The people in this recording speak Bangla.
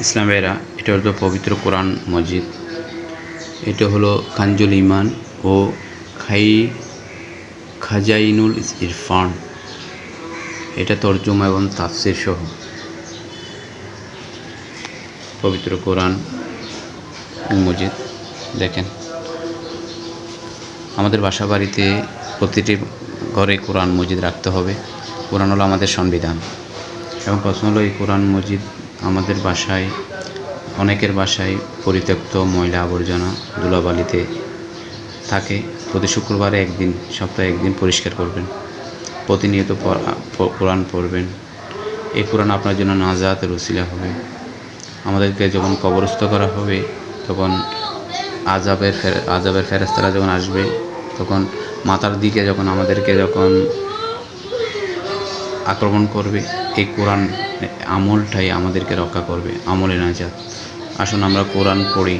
ইসলাম ভাইরা এটা হলো পবিত্র কোরআন মসজিদ এটা হলো কাঞ্জুল ইমান ও খাই, খাজাইনুল ইরফান। এটা তর্জমা এবং তাফসির সহ। পবিত্র কোরআন মসজিদ দেখেন। আমাদের বাসা বাড়িতে প্রতিটি ঘরে কোরআন মসজিদ রাখতে হবে। কোরআন হলো আমাদের সংবিধান। এবং প্রশ্ন হলো এই কোরআন মসজিদ আমাদের বাসায়, অনেকের বাসায় পরিত্যক্ত ময়লা আবর্জনা ধুলাবালিতে থাকে। প্রতি শুক্রবারে একদিন, সপ্তাহে একদিন পরিষ্কার করবেন। প্রতিনিয়ত কোরআন পড়বেন। এই কোরআন আপনার জন্য নাজাতের উসিলা হবে। আমাদেরকে যখন কবরস্থ করা হবে, তখন আজাবের আজাবের ফেরেস্তারা যখন আসবে, তখন মাথার দিকে যখন আমাদেরকে যখন আক্রমণ করবে, এই কোরআন আমলটাই আমাদেরকে রক্ষা করবে আমলে নাজাত আসুন আমরা কোরআন পড়ি।